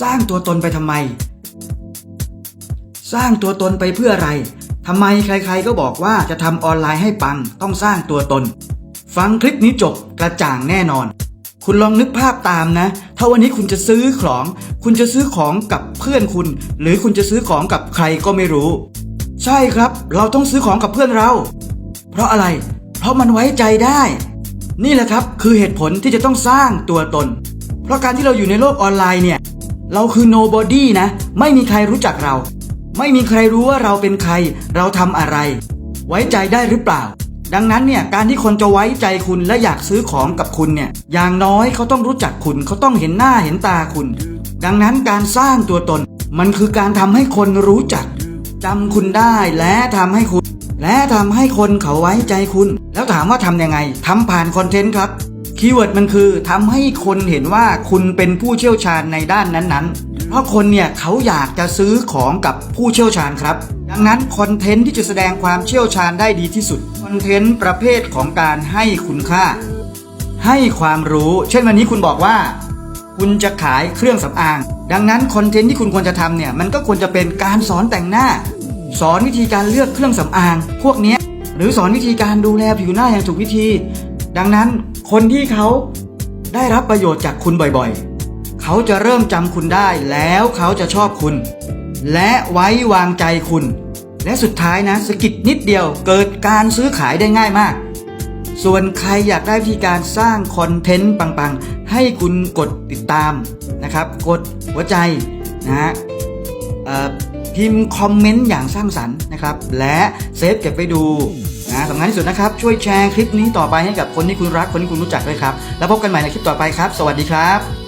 สร้างตัวตนไปทำไม สร้างตัวตนไปเพื่ออะไรทำไมใครๆก็บอกว่าจะทำออนไลน์ให้ปังต้องสร้างตัวตน ฟังคลิปนี้จบกระจ่างแน่นอน คุณลองนึกภาพตามนะ ถ้าวันนี้คุณจะซื้อของ คุณจะซื้อของกับเพื่อนคุณ หรือคุณจะซื้อของกับใครก็ไม่รู้ ใช่ครับ เราต้องซื้อของกับเพื่อนเรา เพราะอะไร เพราะมันไว้ใจได้ นี่แหละครับคือเหตุผลที่จะต้องสร้างตัวตน เพราะการที่เราอยู่ในโลกออนไลน์เนี่ย เราคือ nobody นะ ไม่มีใครรู้จักเรา ไม่มีใครรู้ว่าเราเป็นใคร เราทำอะไร ไว้ใจได้หรือเปล่า ดังนั้นเนี่ยการที่คนจะไว้ใจคุณและอยากซื้อของกับคุณเนี่ย อย่างน้อยเขาต้องรู้จักคุณเขาต้องเห็นหน้าเห็นตาคุณ ดังนั้นการสร้างตัวตน มันคือการทำให้คนรู้จักจำคุณได้และทำให้คุณ และทำให้คนเขาไว้ใจคุณ แล้วถามว่าทำยังไงทำผ่านคอนเทนต์ครับ คีย์เวิร์ดมันคือทำให้คนเห็นว่าคุณเป็นผู้เชี่ยวชาญในด้านนั้นๆ เพราะคนเนี่ยเขาอยากจะซื้อของกับผู้เชี่ยวชาญครับ ดังนั้นคอนเทนต์ที่จะแสดงความเชี่ยวชาญได้ดีที่สุดคอนเทนต์ประเภทของการให้คุณค่า ให้ความรู้ เช่นวันนี้คุณบอกว่า คุณจะขายเครื่องสำอาง ดังนั้นคอนเทนต์ที่คุณควรจะทำเนี่ยมันก็ควรจะเป็นการสอนแต่งหน้า สอนวิธีการเลือกเครื่องสำอาง พวกนี้หรือสอนวิธีการดูแลผิวหน้าอย่างถูกวิธี ดังนั้นคนที่เขาได้รับประโยชน์จากคุณบ่อยๆ เขาจะเริ่มจำคุณได้แล้วเขาจะชอบคุณ และไว้วางใจคุณ และสุดท้ายนะสกิดนิดเดียวเกิดการซื้อขายได้ง่ายมาก ส่วนใครอยากได้วิธีการสร้างคอนเทนต์ปังๆ ให้คุณกดติดตามนะครับ กดหัวใจนะฮะพิมพ์คอมเมนต์อย่างสร้างสรรค์นะครับ และเซฟเก็บไปดู นะสำคัญที่สุดนะครับ ช่วยแชร์คลิปนี้ต่อไปให้กับคนที่คุณรักคนที่คุณรู้จักด้วยครับ แล้วพบกันใหม่ในคลิปต่อไปครับ สวัสดีครับ